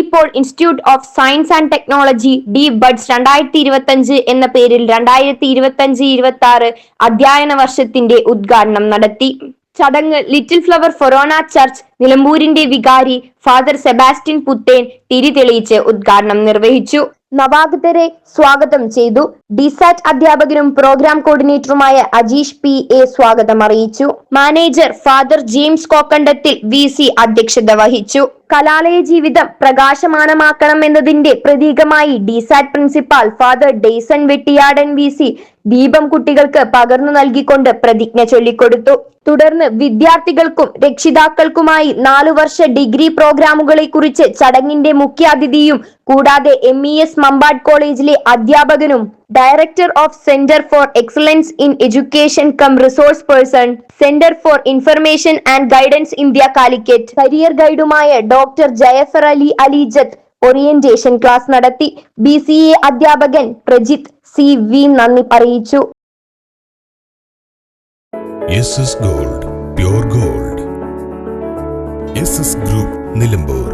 Institute of science and technology D buds രണ്ടായിരത്തി ഇരുപത്തഞ്ച് എന്ന പേരിൽ രണ്ടായിരത്തി ഇരുപത്തഞ്ച് ഇരുപത്തി ആറ് അധ്യയന വർഷത്തിന്റെ ഉദ്ഘാടനം നടത്തി. ചടങ്ങ് ലിറ്റിൽ ഫ്ലവർ ഫൊറോണ ചർച്ച് നിലമ്പൂരിന്റെ വികാരി ഫാദർ സെബാസ്റ്റ്യൻ പുത്തേൻ തിരി തെളിയിച്ച് ഉദ്ഘാടനം നിർവഹിച്ചു. നവാഗതരെ സ്വാഗതം ചെയ്തു. ഡിസാറ്റ് അധ്യാപകനും പ്രോഗ്രാം കോർഡിനേറ്ററുമായ അജീഷ് പി. എ. സ്വാഗതം അറിയിച്ചു. Manager father James Kokkandathil V C അധ്യക്ഷത വഹിച്ചു. കലാലയ ജീവിതം പ്രകാശമാനമാക്കണം എന്നതിന്റെ പ്രതീകമായി DiSAT principal father Dayson Vettiyadan V C ദീപം കുട്ടികൾക്ക് പകർന്നു നൽകിക്കൊണ്ട് പ്രതിജ്ഞ ചൊല്ലിക്കൊടുത്തു. തുടർന്ന് വിദ്യാർത്ഥികൾക്കും രക്ഷിതാക്കൾക്കുമായി നാലു വർഷ ഡിഗ്രി പ്രോഗ്രാമുകളെ കുറിച്ച് ചടങ്ങിന്റെ മുഖ്യാതിഥിയും കൂടാതെ എം ഇ എസ് മമ്പാട് കോളേജിലെ അധ്യാപകനും director of centre for excellence in education cum resource person centre for information and guidance India Calicut career ഗൈഡുമായ doctor Jayafar Ali Alijath orientation class നടത്തി. ബി സി എ അധ്യാപകൻ Prajith C V നന്ദി അറിയിച്ചു. Gold gold group Nilambur